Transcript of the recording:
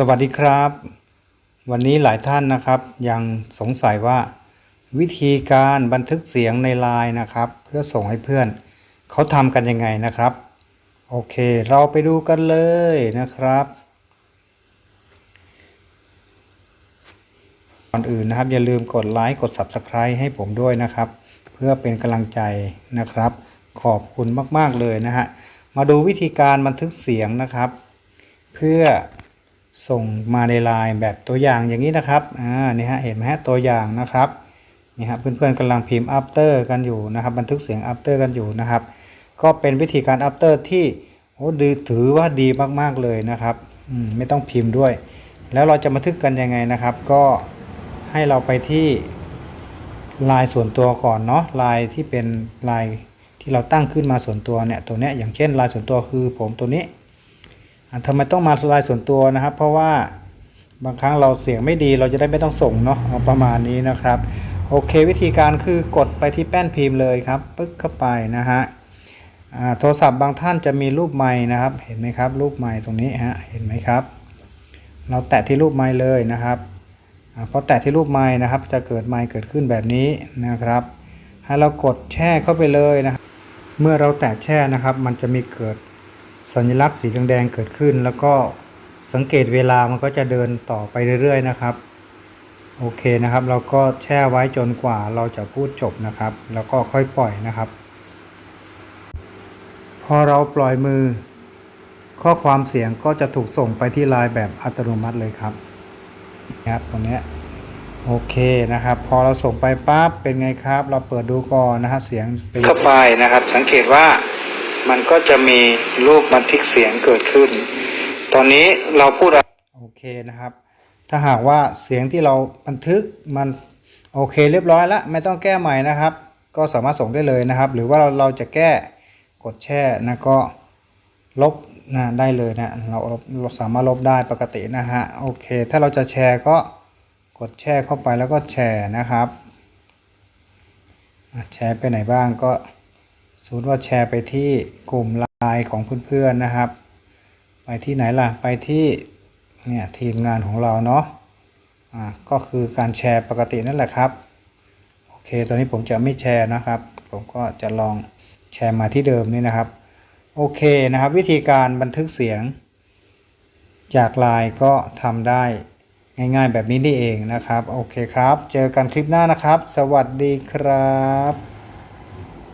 สวัสดีครับ วันนี้หลายท่านนะครับ ยังสงสัยว่า วิธีการบันทึกเสียงในไลน์นะครับ เพื่อส่งให้เพื่อนเขาทำกันยังไงนะครับ โอเคเราไปดูกันเลยนะครับ ก่อนอื่นนะครับ อย่าลืมกดไลค์กด Subscribe ให้ผมด้วยนะครับ เพื่อเป็นกำลังใจนะครับ ขอบคุณมาก ๆ เลยนะฮะมาดูวิธีการบันทึกเสียงนะครับ เพื่อ ส่งมาในไลน์แบบตัวอย่างอย่างนี้นะครับ อ่า นี่ฮะ เห็นไหมฮะ ตัวอย่างนะครับ นี่ฮะ เพื่อนๆกำลังพิมพ์ after กันอยู่นะครับ บันทึกเสียง after กันอยู่นะครับ ก็เป็นวิธีการ after ที่โอ้ดีถือว่าดีมากๆเลยนะครับ อืม ไม่ต้องพิมพ์ด้วย แล้วเราจะบันทึกกันยังไงนะครับ ก็ให้เราไปที่ไลน์ส่วนตัวก่อนเนาะไลน์ที่เป็นไลน์ที่เราตั้งขึ้นมาส่วนตัวเนี่ย ตัวเนี้ย อย่างเช่นไลน์ส่วนตัวคือผมตัวนี้ ทำไมต้องมาสไลน์ส่วนตัวนะครับ เพราะว่าบางครั้งเราเสียงไม่ดีเราจะได้ไม่ต้องส่งเนาะเอาประมาณนี้นะครับ โอเค วิธีการคือกดไปที่แป้นพิมพ์เลยครับ ปึ๊กเข้าไปนะฮะโทรศัพท์บางท่านจะมีรูปไม้นะครับ เห็นไหมครับ รูปไม้ตรงนี้ฮะเห็นไหมครับ เราแตะที่รูปไม้เลยนะครับอพอแตะที่รูปไม้นะครับ จะเกิดไม้เกิดขึ้นแบบนี้นะครับ ให้เรากดแช่เข้าไปเลยนะครับเมื่อเราแตะแช่นะครับ มันจะมีเกิด สัญลักษณ์สีแดงๆเกิดขึ้น แล้วก็สังเกตเวลามันก็จะเดินต่อไปเรื่อยๆนะครับ โอเคนะครับ เราก็แช่ไว้จนกว่าเราจะพูดจบนะครับ แล้วก็ค่อยปล่อยนะครับ พอเราปล่อยมือ ข้อความเสียงก็จะถูกส่งไปที่ไลน์แบบอัตโนมัติเลยครับนะครับตรงนี้โอเคนะครับ พอเราส่งไปปั๊บเป็นไงครับ เราเปิดดูก่อนนะฮะเสียงเข้าไปนะครับ สังเกตว่า มันก็จะมีรูปบันทึกเสียงเกิดขึ้น ตอนนี้เราพูดอะไรโอเคนะครับ ถ้าหากว่าเสียงที่เราบันทึกมันโอเคเรียบร้อยแล้วไม่ต้องแก้ใหม่นะครับ ก็สามารถส่งได้เลยนะครับ หรือว่าเราเราจะแก้กดแช่นะก็ลบนะได้เลยนะเราเราสามารถลบได้ปกตินะฮะโอเค ถ้าเราจะแชร์ก็กดแช่เข้าไปแล้วก็แชร์นะครับแชร์ไปไหนบ้างก็ สมมติว่าแชร์ไปที่กลุ่มไลน์ของเพื่อนๆนะครับ ไปที่ไหนล่ะ ไปที่เนี่ยทีมงานของเราเนาะอ่าก็คือการแชร์ปกตินั่นแหละครับ โอเค ตอนนี้ผมจะไม่แชร์นะครับ ผมก็จะลองแชร์มาที่เดิมนี่นะครับ โอเคนะครับ วิธีการบันทึกเสียง จากไลน์ก็ทำได้ง่ายๆแบบนี้นี่เองนะครับ โอเคครับ เจอกันคลิปหน้านะครับ สวัสดีครับ